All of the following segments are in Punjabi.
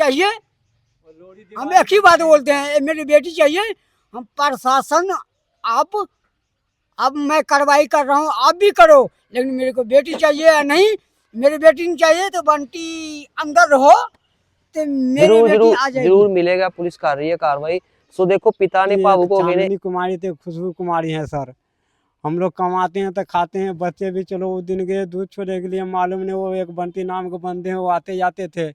चाहिए? हम एक ही बात बोलते हैं। मेरी बेटी चाहिए। हम प्रशासन आप अब मैं कार्रवाई कर रहा हूँ आप भी करो। लेकिन मेरे को बेटी चाहिए या नहीं मेरी बेटी नहीं चाहिए तो बंटी अंदर रहो तो मेरी ज़रूर बेटी ज़रूर आ जाएगी। ज़रूर मिलेगा पुलिस कर रही है कार्रवाई। सो देखो पिता ने ने चांदनी कुमारी थे खुशबू कुमारी है सर। हम लोग कमाते हैं तो खाते हैं बच्चे भी चलो उस दिन गए दूध छोड़ने के लिए मालूम नहीं वो एक बंटी नाम के बंदे हैं वो आते जाते थे।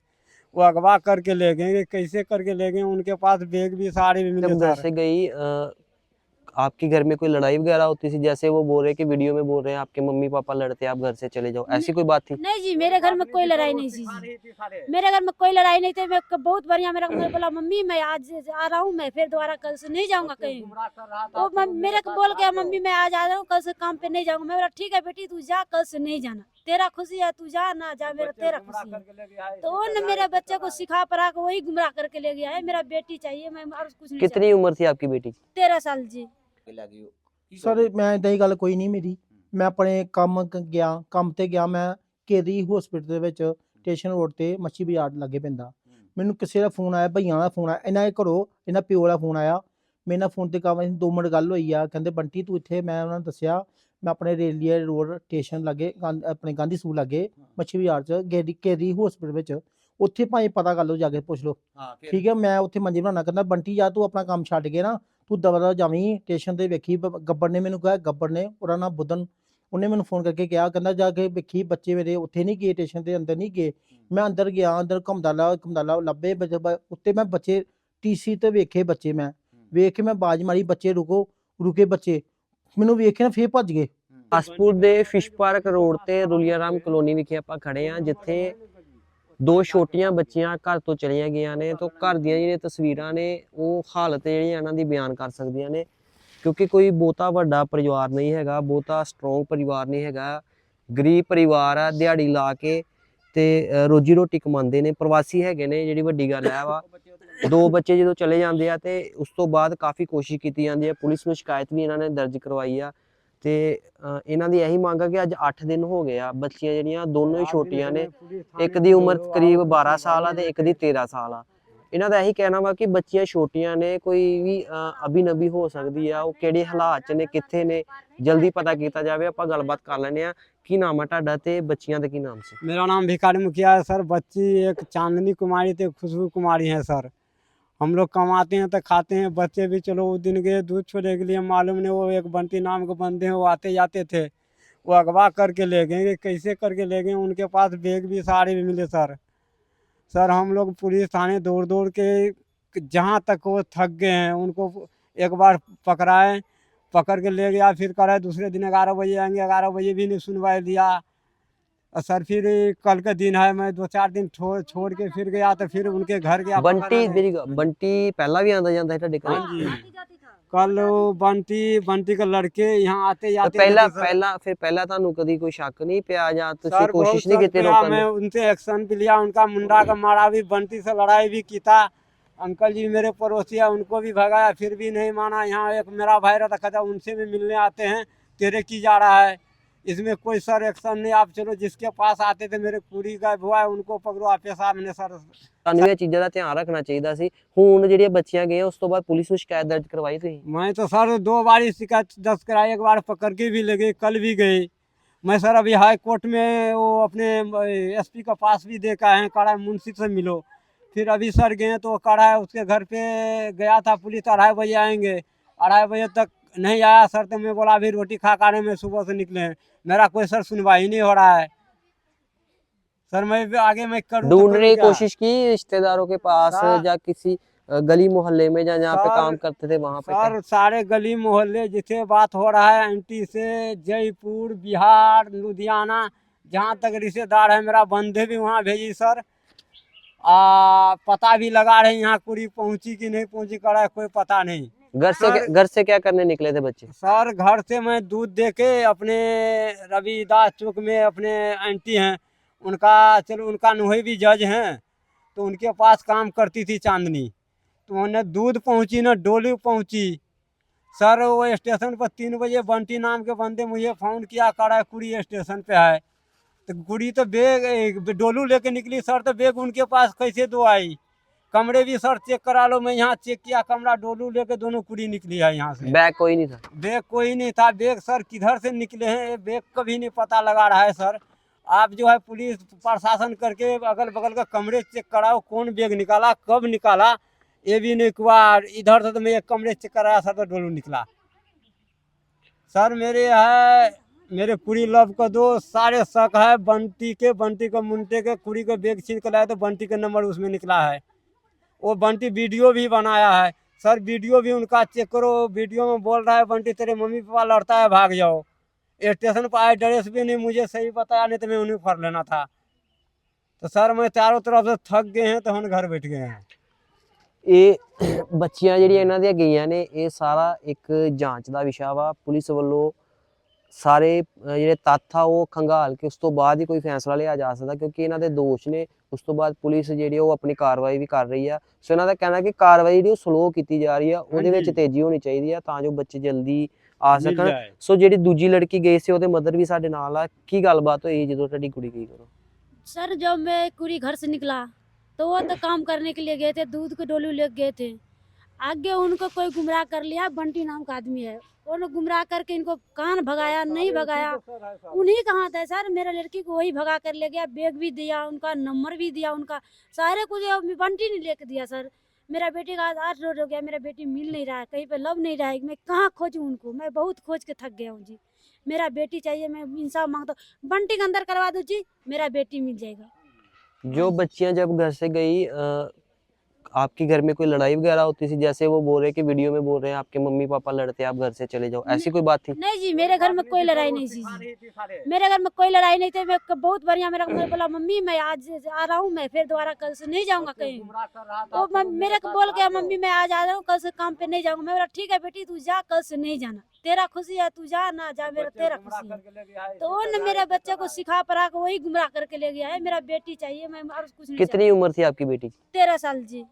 वो अगवा करके ले गए कैसे करके ले गए उनके पास बैग भी साड़ी भी मिले जैसे गई आपके घर में कोई लड़ाई वगैरह होती थी जैसे वो बोल रहे कि वीडियो में बोल रहे हैं आपके मम्मी पापा लड़ते हैं आप घर से चले जाओ ऐसी कोई बात थी? नहीं जी मेरे घर में कोई लड़ाई नहीं थी मेरे घर में कोई लड़ाई नहीं थी मैं बहुत बढ़िया मेरा बोला मम्मी मैं आज आ रहा हूँ मैं फिर दोबारा कल से नहीं जाऊँगा कहीं। वो मेरे को बोल गया मम्मी मैं आज आ रहा हूँ कल से काम पे नहीं जाऊँगा। मैं बोला ठीक है बेटी तू जा कल से नहीं जाना। तेरा खुशी है तू जा ना जा मेरा तेरा खुशी है तो वो न मेरे बच्चे को सिखा पढ़ा के वही गुमराह करके ले गया है मेरा बेटी चाहिए मैं और कुछ नहीं कितनी उम्र थी आपकी बेटी की चाहिए। तेरह साल जी ਸਰ ਮੈਂ ਏਦਾਂ ਦੀ ਗੱਲ ਕੋਈ ਨਹੀਂ ਮੇਰੀ ਮੈਂ ਆਪਣੇ ਕੰਮ ਕ- ਗਿਆ ਕੰਮ ਤੇ ਗਿਆ ਮੈਂ ਕੇਰੀ ਹਸਪੀਟਲ ਦੇ ਵਿੱਚ ਸਟੇਸ਼ਨ ਰੋਡ ਤੇ ਮੱਛੀ ਬਾਜ਼ਾਰ ਲੱਗੇ ਪੈਂਦਾ ਮੈਨੂੰ ਕਿਸੇ ਦਾ ਫੋਨ ਆਇਆ ਭਈਆਂ ਦਾ ਫੋਨ ਆਇਆ ਇਹਨਾਂ ਦੇ ਘਰੋਂ ਇਹਨਾਂ ਪਿਓ ਦਾ ਫੋਨ ਆਇਆ ਮੇਰੇ ਨਾਲ ਫੋਨ ਤੇ ਕੰਮ ਦੋ ਮਿੰਟ ਗੱਲ ਹੋਈ ਆ ਕਹਿੰਦੇ ਬੰਟੀ ਤੂੰ ਇੱਥੇ ਮੈਂ ਉਹਨਾਂ ਨੂੰ ਦੱਸਿਆ ਮੈਂ ਆਪਣੇ ਰੇਲੀਏ ਰੋਡ ਸਟੇਸ਼ਨ ਲੱਗੇ ਆਪਣੇ ਗਾਂਧੀ ਸਕੂਲ ਲੱਗੇ ਮੱਛੀ ਬਾਜ਼ਾਰ ਚ ਕੇਰੀ ਕੇਰੀ ਹਸਪੀਟਲ ਵਿੱਚ। ਉੱਥੇ ਭਾਵੇਂ ਪਤਾ ਕਰ ਲਓ ਜਾ ਕੇ ਪੁੱਛ ਲਓ। ਠੀਕ ਹੈ ਮੈਂ ਉੱਥੇ ਮੰਜੇ ਬਣਾਉਣਾ ਕਹਿੰਦਾ ਬੰਟੀ ਜਾ ਤੂੰ ਆਪਣਾ ਕੰਮ ਛੱਡ ਕੇ ਨਾ ਤੂੰ ਦਬਾ ਜਾਵੀਂ ਸਟੇਸ਼ਨ ਤੇ ਵੇਖੀ ਬ- ਗੱਬਰ ਨੇ ਮੈਨੂੰ ਕਿਹਾ ਗੱਬਰ ਨੇ ਉਹਦਾ ਨਾਮ ਬੁੱਧਨ ਉਹਨੇ ਮੈਨੂੰ ਫੋਨ ਕਰਕੇ ਕਿਹਾ ਕਹਿੰਦਾ ਜਾ ਕੇ ਵੇਖੀ ਬੱਚੇ ਮੇਰੇ ਉੱਥੇ ਨਹੀਂ ਗਏ ਸਟੇਸ਼ਨ ਦੇ ਅੰਦਰ ਨਹੀਂ ਗਏ। ਮੈਂ ਅੰਦਰ ਗਿਆ ਅੰਦਰ ਘੁੰਮਦਾ ਲਾ ਘੁੰਮਦਾ ਲਾ ਲੱਭੇ ਬੱਚੇ- ਬ- ਉੱਤੇ ਮੈਂ ਬੱਚੇ ਟੀਸੀ ਤੇ ਵੇਖੇ ਬੱਚੇ ਮੈਂ। ਵੇਖ ਕੇ ਮੈਂ ਬਾਜ ਮਾਰੀ ਬੱਚੇ ਰੁਕੋ ਰੁਕੇ ਬੱਚੇ। ਮੈਨੂੰ ਵੇਖ ਫੇਰ ਭੱਜ ਗਏ। ਹਸਪੁਰ ਦੇ ਫਿਸ਼ ਪਾਰਕ ਰੋਡ ਤੇ ਰੁਲੀਆ ਕਲੋਨੀ ਵਿਖੇ ਆਪਾਂ ਖੜੇ ਆ ਜਿੱਥੇ ਦੋ ਛੋਟੀਆਂ ਬੱਚੀਆਂ ਘਰ ਤੋਂ ਚਲੀਆਂ ਗਈਆਂ ਨੇ ਤੋਂ ਘਰ ਦੀਆਂ ਜਿਹੜੀਆਂ ਤਸਵੀਰਾਂ ਨੇ, ਉਹ ਹਾਲਤ ਜਿਹੜੀਆਂ ਇਹਨਾਂ ਦੀ ਬਿਆਨ ਕਰ ਸਕਦੀਆਂ ਨੇ। ਕਿਉਂਕਿ ਕੋਈ ਬਹੁਤਾ ਵੱਡਾ ਪਰਿਵਾਰ ਨਹੀਂ ਹੈਗਾ, ਬਹੁਤਾ ਸਟਰੋਂਗ ਪਰਿਵਾਰ ਨਹੀਂ ਹੈਗਾ। ਗਰੀਬ ਪਰਿਵਾਰ ਆ, ਦਿਹਾੜੀ ਲਾ ਕੇ ਤੇ ਰੋਜੀ ਰੋਟੀ ਕਮਾਉਂਦੇ ਨੇ ਪ੍ਰਵਾਸੀ ਹੈਗੇ ਨੇ ਜਿਹੜੀ ਵੱਡੀ ਗੱਲ ਹੈ ਵਾ। ਦੋ ਬੱਚੇ ਜਦੋਂ ਚਲੇ ਜਾਂਦੇ ਆ ਤੇ ਉਸ ਤੋਂ ਬਾਅਦ ਕਾਫੀ ਕੋਸ਼ਿਸ਼ ਕੀਤੀ ਜਾਂਦੀ ਹੈ ਪੁਲਿਸ ਨੂੰ ਸ਼ਿਕਾਇਤ ਵੀ ਇਹਨਾਂ ਨੇ ਦਰਜ ਕਰਵਾਈ ਆ। ਤੇ ਇਹਨਾਂ ਦੀ ਇਹੀ ਮੰਗ ਆ ਕਿ ਅੱਜ 8 ਦਿਨ ਹੋ ਗਏ ਆ ਬੱਚੀਆਂ ਜਿਹੜੀਆਂ ਦੋਨੋਂ ਹੀ ਛੋਟੀਆਂ ਨੇ। ਇੱਕ ਦੀ ਉਮਰ ਕਰੀਬ 12 ਸਾਲ ਆ ਤੇ ਇੱਕ ਦੀ 13 ਸਾਲ ਆ। ਇਹਨਾਂ ਦਾ ਇਹੀ ਕਹਿਣਾ ਵਾ ਕਿ ਬੱਚੀਆਂ ਛੋਟੀਆਂ ਨੇ ਕੋਈ ਵੀ ਅ, ਅਭਿਨਵੀ ਹੋ ਸਕਦੀ ਆ ਉਹ ਕਿਹੜੇ ਹਾਲਾਤ ਚ ਨੇ ਕਿੱਥੇ ਨੇ ਜਲਦੀ ਪਤਾ ਕੀਤਾ ਜਾਵੇ ਆਪਾਂ ਗੱਲਬਾਤ ਕਰ ਲੈਂਦੇ ਆ ਕੀ ਨਾਮ ਆ ਤੁਹਾਡਾ ਤੇ ਬੱਚੀਆਂ ਦਾ ਕੀ ਨਾਮ ਸੀ मेरा नाम भिखारी मुखिया है सर बच्ची एक चांदनी कुमारी थे खुशबू कुमारी है सर हम लोग कमाते हैं तो खाते हैं बच्चे भी चलो उस दिन गए दूध छोड़ने के लिए मालूम नहीं वो एक बंटी नाम के बंदे हैं वो आते जाते थे वो अगवा करके ले गए कैसे करके ले गए उनके पास बैग भी साड़ी भी मिले सर सर हम लोग पुलिस थाने दौड़ दौड़ के जहाँ तक वो थक गए हैं उनको एक बार पकड़ाए पकड़ के ले गया फिर कराए दूसरे दिन ग्यारह बजे आएंगे ग्यारह बजे भी नहीं सुनवाई दिया और सर फिर कल का दिन है मैं दो चार दिन छोड़ छोड़ के फिर गया तो फिर उनके घर गया ਬੰਟੀ पकड़ा ਮੇਰੀ ਗੱਲ- ਬੰਟੀ ਪਹਿਲਾਂ ਵੀ ਆਉਂਦਾ ਜਾਂਦਾ ਸੀ ਤੁਹਾਡੇ ਘਰ हाँ जी कल वो बंटी बंटी के लड़के यहाँ आते ਤੇ जाते ਪਹਿਲਾਂ थे तो सर- ਪਹਿਲਾਂ ਫਿਰ ਪਹਿਲਾਂ ਤੁਹਾਨੂੰ ਕਦੀ ਕੋਈ ਸ਼ੱਕ ਨਹੀਂ ਪਿਆ ਜਾਂ ਤੁਸੀਂ सर बहुत ਕੋਸ਼ਿਸ਼ ਨਹੀਂ सर ਕੀਤੀ किया, ਰੋਕਣ मैं ਦੀ उनसे एक्शन भी लिया उनका मुंडा का मारा भी बंटी से लड़ाई भी की था अंकल जी मेरे पड़ोसी है उनको भी भगाया फिर भी नहीं माना यहाँ एक मेरा भाई रहता कहता उनसे भी मिलने आते हैं तेरे की जा रहा है इसमें कोई सर एक्शन नहीं आप चलो जिसके पास आते थे मेरे पूरी का हुआ है उनको पकड़ो आप साहब ने सर ਤੁਹਾਨੂੰ ਇਹ ਚੀਜ਼ਾਂ ਦਾ ਧਿਆਨ ਰੱਖਣਾ ਚਾਹੀਦਾ ਸੀ ਹੁਣ ਜਿਹੜੀਆਂ ਬੱਚੀਆਂ ਗਈਆਂ ਉਸ ਤੋਂ ਬਾਅਦ ਪੁਲਿਸ ਨੂੰ ਸ਼ਿਕਾਇਤ दर्ज ਕਰਵਾਈ ਤੁਸੀਂ मैं तो सर दो बार शिकायत दस कराई एक बार पकड़ के भी ले गई कल भी गई मैं सर अभी हाई कोर्ट में वो अपने एसपी का पास भी देखा है कड़ा मुंशी से मिलो फिर अभी सर गए तो कड़ा है उसके घर पे गया था पुलिस अढ़ाई बजे आएंगे अढ़ाई बजे तक नहीं आया सर तो मैं बोला अभी रोटी खा खाने में सुबह से निकले हैं। मेरा कोई सर सुनवाई नहीं हो रहा है। सर मैं भी आगे मैं करूँ तो ढूँढने करूँ की कोशिश की रिश्तेदारों के पास या किसी गली मोहल्ले में या जहाँ पे काम करते थे वहाँ पे सर सारे गली मोहल्ले जिसे बात हो रहा है एमपी से जयपुर बिहार लुधियाना जहाँ तक रिश्तेदार है मेरा बंदे भी वहाँ भेजी सर। आ, पता भी लगा रहे यहाँ कुड़ी पहुँची कि नहीं पहुँची करा है कोई पता नहीं। घर से घर से क्या करने निकले थे बच्चे? सर घर से मैं दूध दे के अपने रविदास चौक में अपने आंटी हैं। उनका चलो उनका नोही भी जज हैं तो उनके पास काम करती थी चांदनी। तो उन्हें दूध पहुँची ना डोली पहुँची। सर वो स्टेशन पर तीन बजे बंटी नाम के बंदे मुझे फ़ोन किया करा कुड़ी स्टेशन पे है। तो कुड़ी तो बैग डोलू लेके निकली सर तो बैग उनके पास कैसे दो आई? कमरे भी सर चेक करा लो मैं यहाँ चेक किया कमरा डोलू लेके दोनों कुड़ी निकली है यहाँ से। बैग कोई नहीं था। बैग कोई नहीं था बैग सर किधर से निकले हैं बैग का भी नहीं पता लगा रहा है सर। आप जो है पुलिस प्रशासन करके अगल बगल का कमरे चेक कराओ कौन बैग निकाला कब निकाला ये भी नहीं हुआ इधर से तो मैं कमरे चेक कराया सर तो डोलू निकला। सर मेरे है मेरे कुड़ी लव का दो सारे शक है बंटी के बंटी के मुंटे के कुड़ी के बैग छीन कर लाया तो बंटी का नंबर उसमें निकला है। वो बंटी वीडियो भी बनाया है सर वीडियो भी उनका चेक करो वीडियो में बोल रहा है बंटी तेरे मम्मी पापा लड़ता है भाग जाओ स्टेशन पर आए ड्रेस भी नहीं मुझे सही बताया नहीं तो मैं उन्हें कर लेना था तो सर मैं चारों तरफ से थक गए हैं तो हम घर बैठ गए हैं ਇਹ ਬੱਚੀਆਂ ਜਿਹੜੀਆਂ ਇਹਨਾਂ ਦੀਆਂ ਗਈਆਂ ਨੇ ਇਹ ਸਾਰਾ ਇੱਕ ਜਾਂਚ ਦਾ ਵਿਸ਼ਾ ਵਾ ਪੁਲਿਸ ਵੱਲੋਂ ਸਾਰੇ ਅਹ, ਜਿਹੜੇ ਤੱਥ ਆ ਉਹ ਖੰਗਾਲ ਕੇ ਉਸ ਤੋਂ ਬਾਅਦ ਹੀ ਕੋਈ ਫੈਸਲਾ ਲਿਆ ਜਾ ਸਕਦਾ ਕਿਉਂਕਿ ਇਹਨਾਂ ਦੇ ਦੋਸ਼ ਨੇ ਉਸ ਤੋਂ ਬਾਅਦ ਪੁਲਿਸ ਜਿਹੜੀ ਆ ਉਹ ਆਪਣੀ ਕਾਰਵਾਈ ਵੀ ਕਰ ਰਹੀ ਆ ਸੋ ਇਹਨਾਂ ਦਾ ਕਹਿਣਾ ਕਿ ਕਾਰਵਾਈ ਜਿਹੜੀ ਉਹ ਸਲੋ ਕੀਤੀ ਜਾ ਰਹੀ ਆ ਉਹਦੇ ਵਿੱਚ ਹਾਂਜੀ। ਤੇਜ਼ੀ ਹੋਣੀ ਚਾਹੀਦੀ ਆ ਤਾਂ ਜੋ ਬੱਚੇ ਜਲਦੀ ਆ मिल ਸਕਣ जाए ਸੋ ਜਿਹੜੀ ਦੂਜੀ ਲੜਕੀ ਗਈ ਸੀ ਉਹਦੇ ਮਦਰ ਵੀ ਸਾਡੇ ਨਾਲ ਆ ਕੀ ਗੱਲਬਾਤ ਹੋਈ ਜਦੋਂ ਤੁਹਾਡੀ ਕੁੜੀ ਗਈ ਕਰੋ सर जब मैं कुड़ी घर से निकला तो वो तो काम करने के लिए गए थे दूध के डोलू ले गए थे आगे उनको कोई गुमराह कर लिया बंटी नाम का आदमी है। उन्होंने गुमराह करके इनको कान भगाया नहीं भगाया। उन्हीं कहा था सर? मेरा लड़की को वही भगा कर ले गया बैग भी दिया उनका नंबर भी दिया उनका सारे कुछ बंटी ने लेके दिया सर। मेरा बेटी का आज आठ रोज हो गया मेरा बेटी मिल नहीं रहा है कहीं पे लव नहीं रहा है मैं कहाँ खोजूँ उनको? मैं बहुत खोज के थक गया हूँ जी। मेरा बेटी चाहिए मैं इंसाफ माँगता हूँ। बंटी के अंदर करवा दो जी मेरा बेटी मिल जाएगा। जो बच्चियाँ जब घर से गई आपके घर में कोई लड़ाई वगैरह होती थी? जैसे वो बोल रहे कि वीडियो में बोल रहे हैं आपके मम्मी पापा लड़ते हैं आप घर से चले जाओ। ऐसी कोई बात थी? नहीं जी मेरे घर में कोई लड़ाई नहीं थी मेरे घर में कोई लड़ाई नहीं थी। मैं बहुत बढ़िया मेरा मैं बोला मम्मी मैं आज आ रहा हूँ मैं फिर दोबारा कल से नहीं जाऊँगा कहीं। वो मेरे को बोल गया मम्मी मैं आज आ रहा हूँ कल से काम पे नहीं जाऊँगा। मैं बोला ठीक है बेटी तू जा कल से नहीं जाना। तेरा खुशी है तू जा ना जा मेरा तेरा खुशी है। तो वो ने मेरे बच्चे को सिखा पढ़ा के वही गुमराह करके ले गया है। मेरा बेटी चाहिए मैं और कुछ नहीं कितनी उम्र थी आपकी बेटी? तेरह साल जी।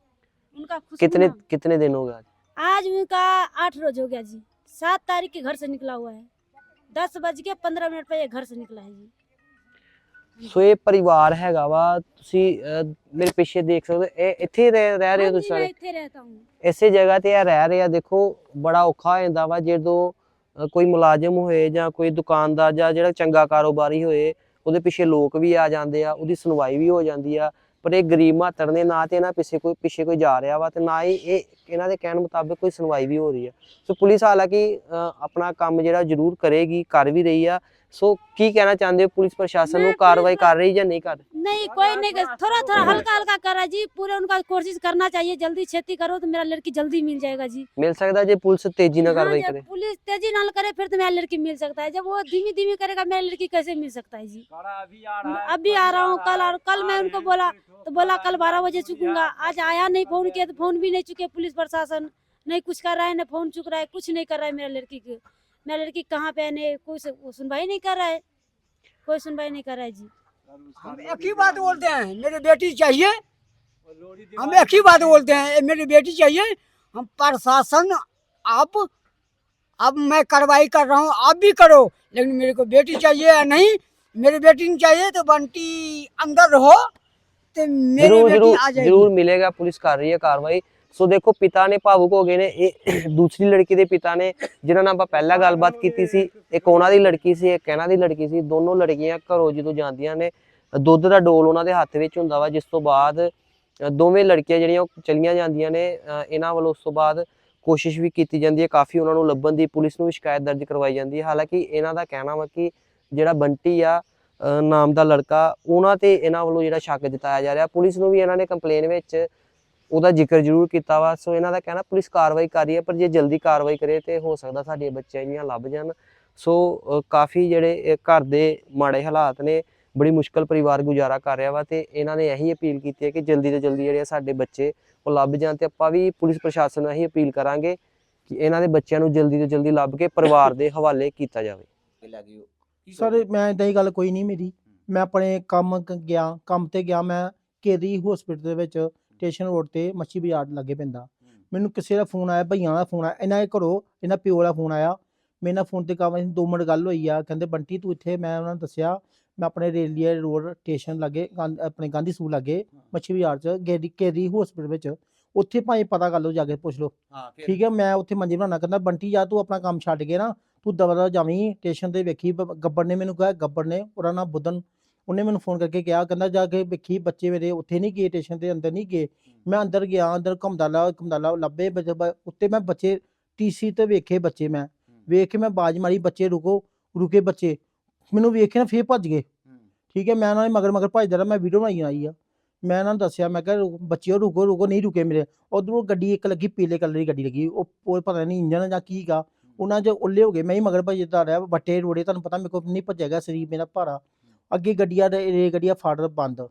उनका खुशी कितने ना- कितने दिन हो गए आज आज उनका आठ रोज हो गया जी सात तारीख के घर से निकला हुआ है दस बज के पंद्रह मिनट पे ये घर से निकला है जी ਸੋ ਇਹ ਪਰਿਵਾਰ ਹੈਗਾ ਵਾ ਤੁਸੀਂ ਅਹ, ਮੇਰੇ ਪਿੱਛੇ ਦੇਖ ਸਕਦੇ ਹੋ ਇਹ ਇੱਥੇ ਹੀ ਰਹਿ ਰਹਿ ਰਹੇ ਹੋ हाँ ਤੁਸੀਂ जी, मैं ਸਾਰੇ इत्थे रहता हूँ ਇਸੇ ਜਗ੍ਹਾ ਤੇ ਇਹ ਰਹਿ ਰਹੇ ਆ ਦੇਖੋ ਬੜਾ ਔਖਾ ਹੋ ਜਾਂਦਾ ਵਾ ਜਦੋਂ ਅਹ, ਕੋਈ ਮੁਲਾਜ਼ਮ ਹੋਏ ਜਾਂ ਕੋਈ ਦੁਕਾਨਦਾਰ ਜਾਂ ਜਿਹੜਾ ਚੰਗਾ ਕਾਰੋਬਾਰੀ ਹੋਏ ਉਹਦੇ ਪਿੱਛੇ ਲੋਕ ਵੀ ਆ ਜਾਂਦੇ ਆ ਉਹਦੀ ਸੁਣਵਾਈ ਵੀ ਹੋ ਜਾਂਦੀ ਆ ਪਰ ਇਹ ਗਰੀਬ ਮਾਤਰ ਨੇ ਨਾ ਤੇ ਇਹਨਾਂ ਪਿੱਛੇ ਕੋਈ ਪਿੱਛੇ ਕੋਈ ਜਾ ਰਿਹਾ ਵਾ ਤੇ ਨਾ ਹੀ ਇਹ ਇਹਨਾਂ ਦੇ ਕਹਿਣ ਮੁਤਾਬਕ ਕੋਈ ਸੁਣਵਾਈ ਵੀ ਹੋ ਰਹੀ ਆ ਸੋ ਪੁਲਿਸ ਹਾਲਾਂਕਿ ਅਹ, ਆਪਣਾ ਕੰਮ ਜਿਹੜਾ ਜ਼ਰੂਰ ਕਰੇਗੀ ਕਰ ਵੀ ਰਹੀ ਆ। ਸੋ ਕੀ ਕਹਿਣਾ ਚਾਹੁੰਦੇ ਹੋ ਪੁਲਿਸ ਪ੍ਰਸ਼ਾਸਨ ਨੂੰ ਮੈਂ ਕਾਰਵਾਈ ਪੁਲਿਸ ਕਰ ਰਹੀ ਜਾਂ ਨਹੀਂ ਕਰ ਰਹੀ नहीं कोई नहीं कर थोड़ा थोड़ा हल्का हल्का कर रहा है जी पूरे उनका कोशिश करना चाहिए जल्दी छेती करो तो मेरा लड़की जल्दी मिल जाएगा जी ਮਿਲ ਸਕਦਾ ਜੇ ਪੁਲਿਸ ਤੇਜ਼ੀ ਨਾਲ हाँ, ਕਾਰਵਾਈ जब ਕਰੇ पुलिस तेजी नाल करे फिर तो मेरा लड़की मिल सकता है जब वो धीमी धीमी करेगा मेरा लड़की कैसे मिल सकता है जी अभी आ रहा हूँ कल और कल मैं उनको बोला तो बोला कल बारह बजे चुकूंगा आज आया नहीं फोन किया तो फोन भी नहीं चुके पुलिस प्रशासन नहीं कुछ कर रहा है नहीं फोन चुक रहा है कुछ नहीं कर रहा है मेरा लड़की को मैं लड़की कहाँ पहने कोई सुनवाई नहीं कर रहा है। कोई सुनवाई नहीं कर रहा है जी। हम एक ही बात बोलते हैं मेरी बेटी चाहिए। हम एक ही बात बोलते हैं मेरी बेटी चाहिए हम प्रशासन आप अब मैं कार्रवाई कर रहा हूँ आप भी करो लेकिन मेरे को बेटी चाहिए या नहीं मेरी बेटी नहीं चाहिए तो बंटी अंदर रहो तो मेरी बेटी आ जाएगी। ज़रूर मिलेगा पुलिस कर रही है कार्रवाई। ਸੋ ਦੇਖੋ, ਪਿਤਾ ਨੇ ਭਾਵੁਕ ਹੋ ਗਏ ਨੇ। ਇਹ ਦੂਸਰੀ ਲੜਕੀ ਦੇ ਪਿਤਾ ਨੇ, ਜਿਨ੍ਹਾਂ ਨਾਲ ਆਪਾਂ ਪਹਿਲਾਂ ਗੱਲਬਾਤ ਕੀਤੀ ਸੀ, ਇੱਕ ਉਹਨਾਂ ਦੀ ਲੜਕੀ ਸੀ, ਇੱਕ ਇਹਨਾਂ ਦੀ ਲੜਕੀ ਸੀ। ਦੋਨੋਂ ਲੜਕੀਆਂ ਘਰੋਂ ਜਦੋਂ ਜਾਂਦੀਆਂ ਨੇ, ਦੁੱਧ ਦਾ ਡੋਲ ਉਹਨਾਂ ਦੇ ਹੱਥ ਵਿੱਚ ਹੁੰਦਾ ਵਾ, ਜਿਸ ਤੋਂ ਬਾਅਦ ਦੋਵੇਂ ਲੜਕੀਆਂ ਜਿਹੜੀਆਂ ਉਹ ਚਲੀਆਂ ਜਾਂਦੀਆਂ ਨੇ ਇਹਨਾਂ ਵੱਲੋਂ ਉਸ ਤੋਂ ਬਾਅਦ ਕੋਸ਼ਿਸ਼ ਵੀ ਕੀਤੀ ਜਾਂਦੀ ਹੈ। ਕਾਫੀ ਉਹਨਾਂ ਨੂੰ ਲੱਭਣ ਦੀ, ਪੁਲਿਸ ਨੂੰ ਵੀ ਸ਼ਿਕਾਇਤ ਦਰਜ ਕਰਵਾਈ ਜਾਂਦੀ ਹੈ। ਹਾਲਾਂਕਿ ਇਹਨਾਂ ਦਾ ਕਹਿਣਾ ਵਾ ਕਿ ਜਿਹੜਾ ਬੰਟੀ ਆ ਨਾਮ ਦਾ ਲੜਕਾ, ਉਹਨਾਂ ਤੇ ਇਹਨਾਂ ਵੱਲੋਂ ਜਿਹੜਾ ਸ਼ੱਕ ਜਤਾਇਆ ਜਾ ਰਿਹਾ। ਪੁਲਿਸ ਨੂੰ ਵੀ ਇਹਨਾਂ ਨੇ ਕੰਪਲੇਨ ਵਿੱਚ ਉਹਦਾ ਜ਼ਿਕਰ ਜ਼ਰੂਰ ਕੀਤਾ ਵਾ। ਸੋ ਇਹਨਾਂ ਦਾ ਕਹਿਣਾ, ਪੁਲਿਸ ਕਾਰਵਾਈ ਕਰ ਰਹੀ ਹੈ, ਪਰ ਜੇ ਜਲਦੀ ਕਾਰਵਾਈ ਕਰੇ ਤੇ ਹੋ ਸਕਦਾ ਸਾਡੀਆਂ ਬੱਚੀਆਂ ਜਿਹੜੀਆਂ ਲੱਭ ਜਾਣ। ਸੋ ਕਾਫੀ ਜਿਹੜੇ ਘਰ ਦੇ ਮਾੜੇ ਹਾਲਾਤ ਨੇ, ਬੜੀ ਮੁਸ਼ਕਲ ਪਰਿਵਾਰ ਗੁਜ਼ਾਰਾ ਕਰ ਰਿਹਾ ਵਾ ਤੇ ਇਹਨਾਂ ਨੇ ਇਹੀ ਅਪੀਲ ਕੀਤੀ ਹੈ ਕਿ ਜਲਦੀ ਤੋਂ ਜਲਦੀ ਜਿਹੜੇ ਸਾਡੇ ਬੱਚੇ, ਉਹ ਲੱਭ ਜਾਣ ਤੇ ਆਪਾਂ ਵੀ ਪੁਲਿਸ ਪ੍ਰਸ਼ਾਸਨ ਨੂੰ ਇਹੀ ਅਪੀਲ ਕਰਾਂਗੇ ਕਿ ਇਹਨਾਂ ਦੇ ਬੱਚਿਆਂ ਨੂੰ ਜਲਦੀ ਤੋਂ ਜਲਦੀ ਲੱਭ ਕੇ ਪਰਿਵਾਰ ਦੇ ਹਵਾਲੇ ਕੀਤਾ ਜਾਵੇ। ਸਰ, ਮੈਂ ਇਦਾਂ ਦੀ ਗੱਲ ਕੋਈ ਨਹੀਂ ਮੇਰੀ। ਮੈਂ ਆਪਣੇ ਕੰਮ ਗਿਆ, ਕੰਮ ਤੇ ਗਿਆ, ਮੈਂ ਕੇਰੀ ਹਸਪੀਟਲ ਦੇ ਵਿੱਚ ਸਟੇਸ਼ਨ ਰੋਡ ਤੇ ਮੱਛੀ ਬਾਜ਼ਾਰ ਲੱਗੇ ਪੈਂਦਾ। ਮੈਨੂੰ ਕਿਸੇ ਦਾ ਫੋਨ ਆਇਆ ਭਈਆਂ ਦਾ ਫੋਨ ਆਇਆ ਇਹਨਾਂ ਦੇ ਘਰੋਂ ਇਹਨਾਂ ਪਿਓ ਦਾ ਫੋਨ ਆਇਆ। ਮੇਰੇ ਨਾਲ ਫੋਨ ਤੇ ਕੰਮ ਦੋ ਮਿੰਟ ਗੱਲ ਹੋਈ ਆ ਕਹਿੰਦੇ ਬੰਟੀ ਤੂੰ ਇੱਥੇ? ਮੈਂ ਉਹਨਾਂ ਨੂੰ ਦੱਸਿਆ ਮੈਂ ਆਪਣੇ ਰੇਲੀਏ ਰੋਡ ਸਟੇਸ਼ਨ ਲੱਗੇ ਆਪਣੇ ਗਾਂਧੀ ਸਕੂਲ ਲੱਗੇ ਮੱਛੀ ਬਾਜ਼ਾਰ ਚ ਗੇਰੀ ਕੇਰੀ ਹਸਪੀਟਲ ਵਿੱਚ। ਉੱਥੇ ਭਾਵੇਂ ਪਤਾ ਕਰ ਲਓ ਜਾ ਕੇ ਪੁੱਛ ਲਓ। ਠੀਕ ਹੈ ਮੈਂ ਉੱਥੇ ਮੰਜੀ ਬਣਾਉਣਾ ਕਹਿੰਦਾ ਬੰਟੀ ਜਾ ਤੂੰ ਆਪਣਾ ਕੰਮ ਛੱਡ ਕੇ ਨਾ ਤੂੰ ਦਵਾ ਜਾਵੀਂ ਸਟੇਸ਼ਨ ਤੇ ਵੇਖੀ ਗੱਬਰ ਨੇ ਮੈਨੂੰ ਕਿਹਾ ਗੱਬਰ ਨੇ ਉਹਦਾ ਨਾਮ ਬੁੱਧਨ ਉਹਨੇ ਮੈਨੂੰ ਫੋਨ ਕਰਕੇ ਕਿਹਾ ਕਹਿੰਦਾ ਜਾ ਕੇ ਵੇਖੀ ਬੱਚੇ ਮੇਰੇ ਉੱਥੇ ਨਹੀਂ ਗਏ ਸਟੇਸ਼ਨ ਦੇ ਅੰਦਰ ਨਹੀਂ ਗਏ। ਮੈਂ ਅੰਦਰ ਗਿਆ ਅੰਦਰ ਘੁੰਮਦਾ ਲਾ ਘੁੰਮਦਾ ਲਾ ਲੱਭੇ ਉੱਤੇ ਮੈਂ ਬੱਚੇ ਟੀਸੀ ਤੇ ਵੇਖੇ ਬੱਚੇ ਮੈਂ। ਵੇਖ ਕੇ ਮੈਂ ਬਾਜ ਮਾਰੀ ਬੱਚੇ ਰੁਕੋ ਰੁਕੇ ਬੱਚੇ। ਮੈਨੂੰ ਵੇਖ ਕੇ ਨਾ ਫੇਰ ਭੱਜ ਗਏ। ਠੀਕ ਹੈ ਮੈਂ ਉਹਨਾਂ ਦੇ ਮਗਰ ਮਗਰ ਭੱਜਦਾ ਰਿਹਾ ਮੈਂ ਵੀਡੀਓ ਬਣਾਈ ਆਈ ਆ। ਮੈਂ ਇਹਨਾਂ ਨੂੰ ਦੱਸਿਆ ਮੈਂ ਕਿਹਾ ਬੱਚਿਓ ਰੁਕੋ ਰੁਕੋ ਨਹੀਂ ਰੁਕੇ ਮੇਰੇ। ਉਧਰੋਂ ਗੱਡੀ ਇੱਕ ਲੱਗੀ ਪੀਲੇ ਕਲਰ ਦੀ ਗੱਡੀ ਲੱਗੀ। ਉਹ ਪਤਾ ਨਹੀਂ ਇੰਜਨ ਜਾਂ ਕੀ ਗਾ। ਉਹਨਾਂ 'ਚ ਉੱਲੇ ਹੋ ਗਏ ਮੈਂ ਹੀ ਮਗਰ ਭੱਜਦਾ ਰਿਹਾ ਵੱਟੇ ਰੋੜੇ ਤੁਹਾਨੂੰ ਪਤਾ ਮੇਰੇ ਕੋਲ ਨਹੀਂ ਭੱਜੇਗਾ ਸਰੀਰ ਮੇਰਾ ਭਾਰਾ। ਅੱਗੇ ਗੱਡੀਆਂ ਦੇ ਰੇ ਗੱਡੀਆਂ ਫਾੜ ਬੰਦ।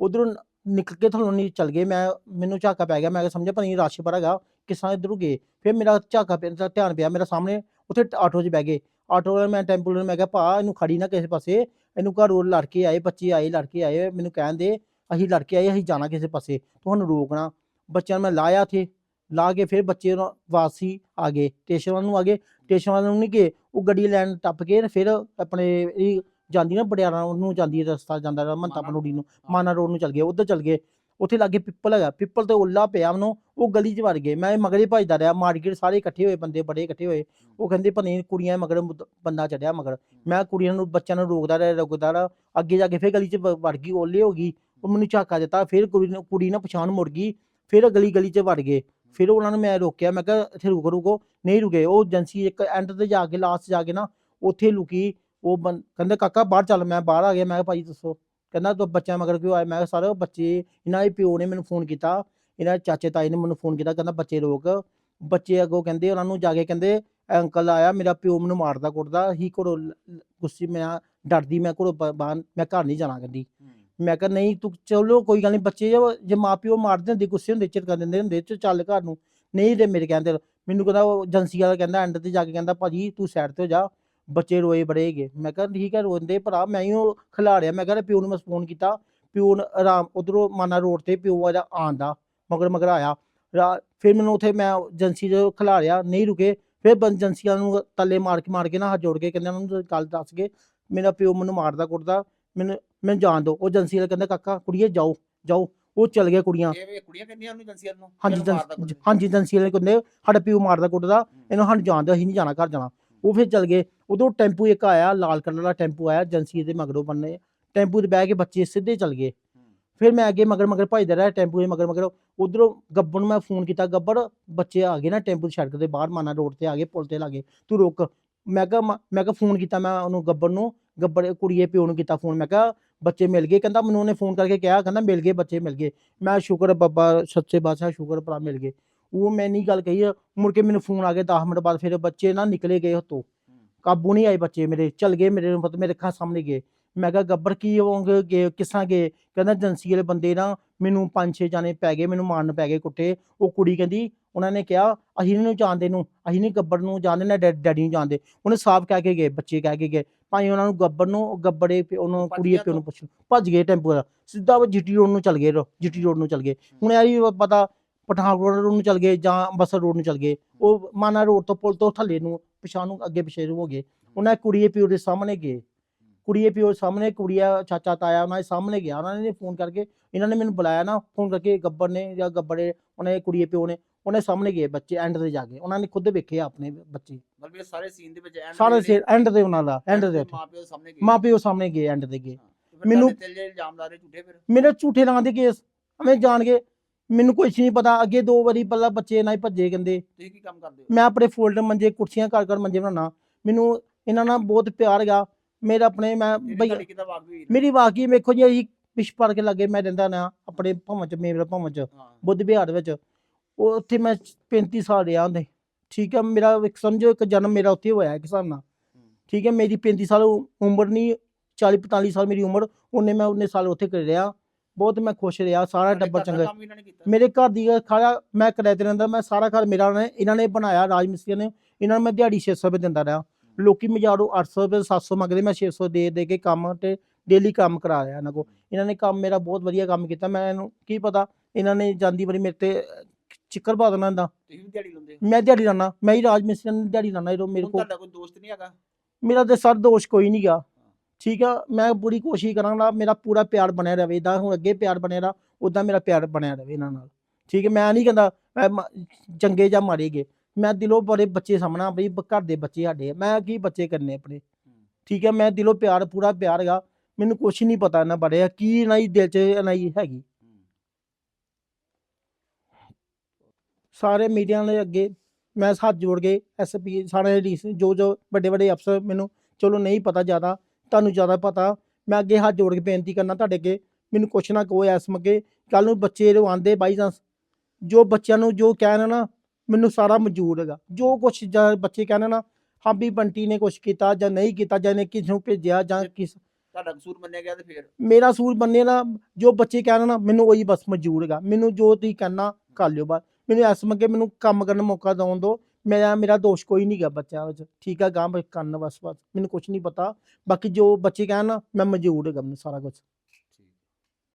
ਉਧਰੋਂ ਨਿਕਲ ਕੇ ਥਲੋਂ ਨਹੀਂ ਚੱਲ ਗਏ। ਮੈਂ ਮੈਨੂੰ ਝਾਕਾ ਪੈ ਗਿਆ। ਮੈਂ ਸਮਝਿਆ ਪਤਾ ਨਹੀਂ ਰਸ਼ ਬੜਾ ਹੈਗਾ। ਕਿਸਾਂ ਇਧਰੋਂ ਗਏ। ਫਿਰ ਮੇਰਾ ਝਾਕਾ ਪਿਆ ਤਾਂ ਧਿਆਨ ਪਿਆ। ਮੇਰਾ ਸਾਹਮਣੇ ਉੱਥੇ ਆਟੋ 'ਚ ਬਹਿ ਗਏ। ਆਟੋ ਵਾਲਾ ਮੈਂ ਟੈਂਪੂ ਵਾਲੇ ਮੈਂ ਕਿਹਾ ਭਾ ਇਹਨੂੰ ਖੜੀ ਨਾ ਕਿਸੇ ਪਾਸੇ। ਇਹਨੂੰ ਘਰੋਂ ਲੜਕੇ ਆਏ ਬੱਚੇ ਆਏ ਲੜਕੇ ਆਏ। ਮੈਨੂੰ ਕਹਿੰਦੇ ਅਸੀਂ ਲੜਕੇ ਆਏ ਅਸੀਂ ਜਾਣਾ ਕਿਸੇ ਪਾਸੇ। ਤੁਹਾਨੂੰ ਰੋਕਣਾ। ਬੱਚਿਆਂ ਨੂੰ ਮੈਂ ਲਾਇਆ ਥੇ ਲਾ ਕੇ ਫਿਰ ਬੱਚੇ ਨੂੰ ਵਾਪਸੀ ਆ ਗਏ। ਸਟੇਸ਼ਨ ਵੱਲ ਨੂੰ ਆ ਗਏ। ਸਟੇਸ਼ਨ ਵੱਲ ਨੂੰ ਨਹੀਂ ਗਏ। ਉਹ ਗੱਡੀ ਲੈਣ ਟੱਪ ਕੇ ਫਿਰ ਆਪਣੇ ਜਾਂਦੀ ਨਾ ਬੜਿਆਣਾ ਨੂੰ ਜਾਂਦੀ ਹੈ ਰਸਤਾ ਜਾਂਦਾ ਰਿਹਾ ਮੰਤਾ ਪਨੋੜੀ ਨੂੰ ਮਾਨਾ ਰੋਡ ਨੂੰ ਚੱਲ ਗਏ ਉੱਧਰ ਚੱਲ ਗਏ। ਉੱਥੇ ਲਾਗੇ ਪਿੱਪਲ ਹੈਗਾ ਪਿੱਪਲ ਤੇ ਉੱਲਾ ਪਿਆ ਉਹਨੂੰ ਉਹ ਗਲੀ 'ਚ ਵੜ ਗਏ। ਮੈਂ ਮਗਰੇ ਭਜਦਾ ਰਿਹਾ ਮਾਰਕੀਟ ਸਾਰੇ ਇਕੱਠੇ ਹੋਏ ਬੰਦੇ ਬੜੇ ਇਕੱਠੇ ਹੋਏ। ਉਹ ਕਹਿੰਦੇ ਭਨੇ ਕੁੜੀਆਂ ਮਗਰ ਬੰਦਾ ਚੜਿਆ ਮਗਰ। ਮੈਂ ਕੁੜੀਆਂ ਨੂੰ ਬੱਚਿਆਂ ਨੂੰ ਰੋਕਦਾ ਰਿਹਾ ਰੋਕਦਾ ਰਿਹਾ। ਅੱਗੇ ਜਾ ਕੇ ਫਿਰ ਗਲੀ 'ਚ ਵੜ ਗਈ ਓਲੇ ਹੋ ਗਈ। ਉਹ ਮੈਨੂੰ ਝਾਕਾ ਦਿੱਤਾ ਫਿਰ ਕੁੜੀ ਨੂੰ ਕੁੜੀ ਨਾ ਪਛਾਣ ਮੁੜ ਗਈ। ਫਿਰ ਗਲੀ ਗਲੀ 'ਚ ਵੜ ਗਏ। ਫਿਰ ਉਹਨਾਂ ਨੂੰ ਮੈਂ ਰੋਕਿਆ ਮੈਂ ਕਿਹਾ ਇੱਥੇ ਰੁਕੋ ਰੁਕੋ। ਨਹੀਂ ਰੁਕੇ। ਉਹ ਏਜੰਸੀ ਇੱਕ ਐਂਡ ਤੇ ਜਾ ਕੇ ਲਾਸਟ ਜਾ ਕੇ ਨਾ ਉੱਥੇ ਲੁਕੀ। ਉਹ ਬੰ- ਕਹਿੰਦੇ ਕਾਕਾ ਬਾਹਰ ਚੱਲ ਮੈਂ ਬਾਹਰ ਆ ਗਿਆ ਮੈਂ ਕਿਹਾ ਭਾਈ ਦੱਸੋ। ਕਹਿੰਦਾ ਤੂੰ ਬੱਚਿਆਂ ਮਗਰ ਕਿਉਂ ਆਇਆ? ਮੈਂ ਕਿਹਾ ਸਰ ਬੱਚੇ ਇਹਨਾਂ ਦੇ ਪਿਓ ਨੇ ਮੈਨੂੰ ਫੋਨ ਕੀਤਾ ਇਹਨਾਂ ਦੇ ਚਾਚੇ ਤਾਏ ਨੇ ਮੈਨੂੰ ਫੋਨ ਕੀਤਾ ਕਹਿੰਦਾ ਬੱਚੇ ਰੋਕ। ਬੱਚੇ ਅੱਗੋਂ ਕਹਿੰਦੇ ਉਹਨਾਂ ਨੂੰ ਜਾ ਕੇ ਕਹਿੰਦੇ "ਇਹ ਅੰਕਲ ਆਇਆ ਮੇਰਾ ਪਿਓ ਮੈਨੂੰ ਮਾਰਦਾ ਕੁੱਟਦਾ ਹੀ ਘਰੋਂ ਲ- ਲ- ਗੁੱਸੇ ਮੈਂ ਡਰਦੀ ਮੈਂ ਘਰੋਂ ਬ- ਬਾਹਰ ਮੈਂ ਘਰ ਨਹੀਂ ਜਾਣਾ ਕਹਿੰਦੀ। ਮੈਂ ਕਿਹਾ ਨਹੀਂ ਤੂੰ ਚਲੋ ਕੋਈ ਗੱਲ ਨਹੀਂ ਬੱਚੇ ਜੇ ਜੇ ਮਾਪਿਓ ਮਾਰਦੇ ਹੁੰਦੇ ਗੁੱਸੇ ਹੁੰਦੇ ਝਿੜਕਾਂ ਦਿੰਦੇ ਹੁੰਦੇ ਚ ਚੱਲ ਘਰ ਨੂੰ। ਨਹੀਂ ਤੇ ਮੇਰੇ ਕਹਿੰਦੇ ਮੈਨੂੰ ਕਹਿੰਦਾ ਉਹ ਏਜੰਸੀ ਵਾਲਾ ਕਹਿੰਦਾ ਐਂਡ ਤੇ ਜਾ ਕੇ ਕਹਿੰਦਾ ਭਾਜੀ ਤੂੰ ਸਾਈਡ ਤੇ ਹੋ ਜਾ। ਬੱਚੇ ਰੋਏ ਬੜੇ ਹੈਗੇ। ਮੈਂ ਕਿਹਾ ਠੀਕ ਹੈ ਰੋਂਦੇ ਭਰਾ ਮੈਂ ਹੀ ਉਹ ਖਿਲਾੜਿਆ ਮੈਂ ਕਿਹਾ ਪਿਓ ਨੂੰ ਮੈਂ ਫੋਨ ਕੀਤਾ। ਪਿਓ ਨੇ ਆਰਾਮ ਉਧਰੋਂ ਮਾਨਾ ਰੋਡ ਤੇ ਪਿਓ ਦਾ ਆਂਦਾ ਮਗਰ ਮਗਰ ਆਇਆ। ਫਿਰ ਮੈਨੂੰ ਉੱਥੇ ਮੈਂ ਏਜੰਸੀ ਦੇ ਖਿਲਾੜਿਆ ਨਹੀਂ ਰੁਕੇ। ਫਿਰ ਬੰਦ ਏਜੰਸੀ ਵਾਲਿਆਂ ਨੂੰ ਤੱਲੇ ਮਾਰ ਕੇ ਮਾਰ ਕੇ ਨਾ ਹੱਥ ਜੋੜ ਕੇ ਕਹਿੰਦੇ ਉਹਨਾਂ ਨੂੰ ਗੱਲ ਦੱਸ ਕੇ ਮੇਰਾ ਪਿਓ ਮੈਨੂੰ ਮਾਰਦਾ ਕੁੱਟਦਾ। ਮੈਨੂੰ ਮੈਨੂੰ ਜਾਣ ਦਿਓ। ਉਹ ਏਜੰਸੀ ਵਾਲੇ ਕਹਿੰਦੇ ਕਾਕਾ ਕੁੜੀਏ ਜਾਓ ਜਾਓ। ਉਹ ਚਲ ਗਏ ਕੁੜੀਆਂ। ਇਹ ਵੀ ਕੁੜੀਆਂ ਕਹਿੰਦੀਆਂ ਉਹਨੂੰ ਏਜੰਸੀ ਨੂੰ ਹਾਂਜੀ। ਹਾਂਜੀ ਏਜੰਸੀ ਵਾਲੇ ਕਹਿੰਦੇ ਸਾਡਾ ਪਿਓ ਮਾਰਦਾ ਕੁੱਟਦਾ ਇਹਨੂੰ ਸਾਨੂੰ ਜਾਣ ਦਿਓ ਅਸੀਂ ਨਹੀਂ ਜਾਣਾ ਘਰ ਜਾਣਾ। ਉਹ ਫਿਰ ਚਲ ਗਏ। ਉਦੋਂ ਟੈਂਪੂ ਇੱਕ ਆਇਆ, ਲਾਲ ਕਲਰ ਦਾ ਟੈਂਪੂ ਆਇਆ, ਏਜੰਸੀ ਦੇ ਮਗਰੋਂ ਬੰਨੇ। ਟੈਂਪੂ ਤੇ ਬਹਿ ਕੇ ਬੱਚੇ ਸਿੱਧੇ ਚਲ ਗਏ। ਫਿਰ ਮੈਂ ਅੱਗੇ ਮਗਰ ਮਗਰ ਭਜਦਾ ਰਿਹਾ, ਟੈਂਪੂ ਦੇ ਮਗਰ ਮਗਰ। ਉਧਰੋਂ ਗੱਬਰ ਨੂੰ ਮੈਂ ਫੋਨ ਕੀਤਾ ਗੱਬਰ ਬੱਚੇ ਆ ਗਏ ਨਾ ਟੈਂਪੂ ਦੀ ਸੜਕ ਦੇ ਬਾਹਰ, ਮਾਨਾ ਰੋਡ ਤੇ ਆ ਗਏ, ਪੁਲ ਤੇ ਲਾਗੇ। ਤੂੰ ਰੁਕ। ਮੈਂ ਕਿਹਾ, ਮ- ਮੈਂ ਕਿਹਾ ਫੋਨ ਕੀਤਾ ਮੈਂ ਉਹਨੂੰ ਗੱਬਰ ਨੂੰ ਗੱਬਰ ਕੁੜੀਏ ਪਿਓ ਨੂੰ ਕੀਤਾ ਫੋਨ। ਮੈਂ ਕਿਹਾ, ਬੱਚੇ ਮਿਲ ਗਏ? ਕਹਿੰਦਾ, ਮੈਨੂੰ ਉਹਨੇ ਫੋਨ ਕਰਕੇ ਕਿਹਾ, ਕਹਿੰਦਾ ਮਿਲ ਗਏ, ਬੱਚੇ ਮਿਲ ਗਏ। ਮੈਂ ਸ਼ੁਕਰ ਬੱਬਾ, ਸੱਚੇ ਬਾਦਸ਼ਾਹ ਸ਼ੁਕਰ ਭਰਾ, ਮਿਲ ਗਏ। ਉਹ ਮੈਂ ਨਹੀਂ ਗੱਲ ਕਹੀ, ਮੁੜ ਕੇ ਮੈਨੂੰ ਫੋਨ ਆ ਗਿਆ 10 ਮਿੰਟ ਬਾਅਦ ਫਿਰ ਬੱਚੇ ਨਾ ਨਿਕਲੇ ਗਏ ਹੱਥੋਂ। ਕਾਬੂ ਨਹੀਂ ਆਏ ਬੱਚੇ ਮੇਰੇ ਚਲ ਗਏ ਮੇਰੇ ਮਤਲਬ ਮੇਰੇ ਅੱਖਾਂ ਸਾਹਮਣੇ ਗਏ। ਮੈਂ ਕਿਹਾ ਗੱਬਰ ਕੀ ਹੋਗੇ ਗਏ ਕਿਸਾਂ ਗਏ? ਕਹਿੰਦਾ ਏਜੰਸੀ ਵਾਲੇ ਬੰਦੇ ਨਾ ਮੈਨੂੰ ਪੰਜ ਛੇ ਜਾਣੇ ਪੈ ਗਏ ਮੈਨੂੰ ਮਾਰਨ ਪੈ ਗਏ ਕੁੱਟੇ। ਉਹ ਕੁੜੀ ਕਹਿੰਦੀ ਉਹਨਾਂ ਨੇ ਕਿਹਾ ਅਸੀਂ ਇਹਨੂੰ ਜਾਣਦੇ ਨੂੰ ਅਸੀਂ ਨਹੀਂ ਗੱਬਰ ਨੂੰ ਜਾਣਦੇ ਨਾ ਡੈਡੀ ਨੂੰ ਜਾਣਦੇ। ਉਹਨੇ ਸਾਫ਼ ਕਹਿ ਕੇ ਗਏ ਬੱਚੇ ਕਹਿ ਕੇ ਗਏ। ਭਾਈ ਉਹਨਾਂ ਨੂੰ ਗੱਬਰ ਨੂੰ ਉਹ ਗੱਬੜੇ ਉਹਨੂੰ ਕੁੜੀ ਪਿਓ ਨੂੰ ਪੁੱਛ ਭੱਜ ਗਏ ਟੈਂਪੂ ਦਾ ਸਿੱਧਾ ਜੀਟੀ ਰੋਡ ਨੂੰ ਚਲ ਗਏ ਜੀਟੀ ਰੋਡ ਨੂੰ ਚਲ ਗਏ। ਹੁਣ ਇਹ ਵੀ ਪਤਾ ਪਠਾਨਕੋਟ ਰੋਡ ਨੂੰ ਚਲ ਗਏ ਜਾਂ ਅੰਮ੍ਰਿਤਸਰ ਰੋਡ ਨੂੰ ਚਲ ਗਏ। ਉਹ ਮਾਨਾ ਰੋਡ ਤੋਂ ਪੁਲ ਤੋਂ ਥੱਲੇ ਨੂੰ ਪਿਛਾਂ ਨੂੰ ਅੱਗੇ ਪਿਛੇ ਹੋ ਗਏ। ਉਹਨਾਂ ਕੁੜੀਏ ਪਿਓ ਦੇ ਸਾਹਮਣੇ ਗਏ। ਕੁੜੀਏ ਪਿਓ ਸਾਹਮਣੇ ਕੁੜੀਆ ਚਾਚਾ ਤਾਇਆ ਉਹਨਾਂ ਦੇ ਸਾਹਮਣੇ ਗਿਆ। ਉਹਨਾਂ ਨੇ ਫੋਨ ਕਰਕੇ ਇਹਨਾਂ ਨੇ ਮੈਨੂੰ ਬੁਲਾਇਆ ਨਾ ਫੋਨ ਕਰਕੇ ਗੱਬਰ ਨੇ ਜਾਂ ਗੱਬੜੇ ਉਹਨੇ ਕੁੜੀਏ ਪਿਓ ਨੇ ਉਹਨੇ ਸਾਹਮਣੇ ਗਏ ਬੱਚੇ ਐਂਡ ਤੇ ਜਾ ਕੇ। ਉਹਨਾਂ ਨੇ ਖੁਦ ਵੇਖੇ ਆਪਣੇ ਬੱਚੇ। ਮਤਲਬ ਇਹ ਸਾਰੇ ਸੀਨ ਦੇ ਵਿੱਚ end ਸਾਰੇ ਜਿਹੜੇ ਐਂਡ ਤੇ ਉਹਨਾਂ ਦਾ ਐਂਡ ਦੇ ਮਾਂ ਪਿਓ ਦੇ ਸਾਹਮਣੇ ਗਏ। ਮਾਂ ਪਿਓ ਸਾਹਮਣੇ ਗਏ ਐਂਡ ਤੇ ਗਏ। ਮੈਨੂੰ ਤੇ ਇਲਜ਼ਾਮ ਲਾ ਰਹੇ ਝੂਠੇ ਫਿਰ? ਮੇਰੇ ਝੂਠੇ ਨਾਂ ਦੇ ਕੇਸ ਐਵੇਂ ਜਾਣ ਕੇ ਮੈਨੂੰ ਕੁਛ ਨਹੀਂ ਪਤਾ। ਅੱਗੇ ਦੋ ਵਾਰੀ ਪਹਿਲਾਂ ਬੱਚੇ ਨਾਲ ਹੀ ਭੱਜੇ ਕਹਿੰਦੇ। ਤੁਸੀਂ ਕੀ ਕੰਮ ਕਰਦੇ ਹੋ? ਮੈਂ ਆਪਣੇ ਫੋਲਡਰ ਮੰਜੇ ਕੁਰਸੀਆਂ ਘਰ ਘਰ ਮੰਜੇ ਬਣਾਉਣਾ। ਮੈਨੂੰ ਇਹਨਾਂ ਨਾਲ ਬਹੁਤ ਪਿਆਰ ਹੈਗਾ। ਮੇਰਾ ਆਪਣੇ ਮੈਂ ਬਈ ਮੇਰੀ ਵਾਕਈ ਵੇਖੋ ਜੀ ਅਸੀਂ ਪਿਛਪੜ ਕੇ ਲੱਗੇ। ਮੈਂ ਰਹਿੰਦਾ ਨਾ ਆਪਣੇ ਭਵਨ ਚ ਮੇਰਾ ਭਵਨ ਚ ਹਾਂ। ਬੁੱਧ ਵਿਹਾਰ ਵਿੱਚ। ਉਹ ਉੱਥੇ ਮੈਂ 35 ਸਾਲ ਰਿਹਾ ਹੁੰਦੇ ਠੀਕ ਹੈ ਮੇਰਾ ਇੱਕ ਸਮਝੋ ਇੱਕ ਜਨਮ ਮੇਰਾ ਉੱਥੇ ਹੋਇਆ ਇੱਕ ਹਿਸਾਬ ਨਾਲ। ਠੀਕ ਹੈ ਮੇਰੀ 35 ਸਾਲ ਉਮਰ ਨਹੀਂ 40 45 ਸਾਲ ਮੇਰੀ ਉਮਰ ਉਹਨੇ ਮੈਂ ਉਹਨੇ ਸਾਲ ਉੱਥੇ ਕਰ ਰਿਹਾ ਬਹੁਤ ਮੈਂ ਖੁਸ਼ ਰਿਹਾ ਸਾਰਾ ਟੱਬਰ ਚੰਗਾ ਨੇ ਮੇਰੇ ਘਰ ਦੀ ਖਾਇਆ ਮੈਂ ਕਿਰਾਏ ਤੇ ਰਹਿੰਦਾ ਮੈਂ ਸਾਰਾ ਘਰ ਮੇਰਾ ਨੇ ਇਹਨਾਂ ਨੇ ਬਣਾਇਆ ਰਾਜ ਮਿਸਤਰੀ ਨੇ ਇਹਨਾਂ ਨੂੰ ਮੈਂ ਦਿਹਾੜੀ 600 ਰੁਪਏ ਦਿੰਦਾ ਰਿਹਾ। ਲੋਕੀ ਮਜਾਰੋ 800 ਰੁਪਏ 700 ਮੰਗਦੇ ਮੈਂ 600 ਦੇ ਦੇ ਕੇ ਕੰਮ ਤੇ ਡੇਲੀ ਕੰਮ ਕਰਾਇਆ ਇਹਨਾਂ ਕੋ ਇਹਨਾਂ ਨੇ ਕੰਮ ਮੇਰਾ ਬਹੁਤ ਵਧੀਆ ਕੰਮ ਕੀਤਾ ਮੈਂ ਇਹਨੂੰ ਕੀ ਪਤਾ ਇਹਨਾਂ ਨੇ ਜਾਂਦੀ ਵਾਰੀ ਮੇਰੇ ਤੇ ਚਿੱਕਰ ਪਾ ਦੇਣਾ ਦਾ ਮੈਂ ਦਿਹਾੜੀ ਲਾਣਾ ਮੈਂ ਹੀ ਰਾਜ ਮਿਸਤਰੀ ਦੀ ਦਿਹਾੜੀ ਲਾਣਾ ਜਦੋਂ ਮੇਰੇ ਕੋਲ ਤੁਹਾਡਾ ਕੋਈ ਦੋਸਤ ਨਹੀਂ ਹੈਗਾ? ਮੇਰਾ ਤੇ ਸਰ ਦੋਸ਼ ਕੋਈ ਨਹੀਂਗਾ ਠੀਕ ਆ, ਮੈਂ ਪੂਰੀ ਕੋਸ਼ਿਸ਼ ਕਰਾਂਗਾ, ਮੇਰਾ ਪੂਰਾ ਪਿਆਰ ਬਣਿਆ ਰਵੇ ਇਦਾਂ ਹੁਣ ਅੱਗੇ ਪਿਆਰ ਬਣਿਆ ਰਾ ਉਦਾਂ ਮੇਰਾ ਪਿਆਰ ਬਣਿਆ ਰਵੇ ਇਹਨਾਂ ਨਾਲ। ਠੀਕ ਹੈ ਮੈਂ ਨਹੀਂ ਕਹਿੰਦਾ, ਮੈਂ ਚੰਗੇ ਜਾਂ ਮਾੜੇ ਗਏ, ਮੈਂ ਦਿਲੋਂ ਬੜੇ ਬੱਚੇ ਸਾਹਮਣਾ ਬਈ ਘਰ ਦੇ ਬੱਚੇ ਸਾਡੇ ਮੈਂ ਕੀ ਬੱਚੇ ਕਰਨੇ ਆਪਣੇ? ਠੀਕ ਹੈ ਮੈਂ ਦਿਲੋਂ ਪਿਆਰ, ਪੂਰਾ ਪਿਆਰ ਹੈਗਾ, ਮੈਨੂੰ ਕੁਛ ਨਹੀਂ ਪਤਾ ਇਹਨਾਂ ਬਾਰੇ ਕੀ ਇਹਨਾਂ ਦੀ ਦਿਲ 'ਚ ਇਹਨਾਂ ਦੀ ਹੈਗੀ? ਸਾਰੇ ਮੀਡੀਆ ਦੇ ਅੱਗੇ, ਮੈਂ ਹੱਥ ਜੋੜ ਕੇ ਐਸਪੀ ਸਾਰੇ ਡੀਸੀ ਜੋ ਜੋ ਵੱਡੇ ਵੱਡੇ ਅਫਸਰ ਮੈਨੂੰ, ਚਲੋ ਨਹੀਂ ਪਤਾ ਜ਼ਿਆਦਾ ਤੁਹਾਨੂੰ ਜ਼ਿਆਦਾ ਪਤਾ ਮੈਂ ਅੱਗੇ ਹੱਥ ਜੋੜ ਕੇ ਬੇਨਤੀ ਕਰਨਾ ਤੁਹਾਡੇ ਅੱਗੇ ਮੈਨੂੰ ਕੁਛ ਨਾ ਕਹੋ ਐਸ ਮੱਗੇ ਕੱਲ ਨੂੰ ਬੱਚੇ ਜੋ ਆਂਦੇ ਬਾਈ ਚਾਂਸ ਜੋ ਬੱਚਿਆਂ ਨੂੰ ਜੋ ਕਹਿਣ ਨਾ ਮੈਨੂੰ ਸਾਰਾ ਮਨਜ਼ੂਰ ਹੈਗਾ। ਜੋ ਕੁਛ ਜਾਂ ਬੱਚੇ ਕਹਿਣ ਨਾ ਹਾਂ ਵੀ ਬੰਟੀ ਨੇ ਕੁਛ ਕੀਤਾ ਜਾਂ ਨਹੀਂ ਕੀਤਾ ਜਾਂ ਨੇ ਕਿਸ ਨੂੰ ਭੇਜਿਆ ਜਾਂ ਕਿਸ ਤੁਹਾਡਾ ਕਸੂਰ ਮੰਨਿਆ ਗਿਆ ਤੇ ਫਿਰ? ਮੇਰਾ ਸੂਰ ਬੰਨੇ ਨਾ ਜੋ ਬੱਚੇ ਕਹਿਣ ਨਾ ਮੈਨੂੰ ਉਹੀ ਬਸ ਮਨਜ਼ੂਰ ਹੈਗਾ। ਮੈਨੂੰ ਜੋ ਤੁਸੀਂ ਕਹਿਣਾ ਕਰ ਲਿਓ ਬਸ। ਮੈਨੂੰ ਐਸ ਮੱਗੇ ਮੈਨੂੰ ਕੰਮ ਕਰਨ ਦਾ ਮੌਕਾ ਦਿਉਣ ਦਿਓ। ਮੇਰਾ ਮੇਰਾ ਦੋਸ਼ ਕੋਈ ਨਹੀਂ ਗਾ ਬੱਚਿਆਂ ਵਿੱਚ। ਠੀਕ ਆ ਗਾਂ ਕਰਨ ਬਸ ਬਸ ਮੈਨੂੰ ਕੁਝ ਨਹੀਂ ਪਤਾ। ਬਾਕੀ ਜੋ ਬੱਚੇ ਕਹਿਣ ਨਾ, ਮੈਂ ਮਨਜ਼ੂਰ ਹੈਗਾ ਮੈਨੂੰ ਸਾਰਾ ਕੁਝ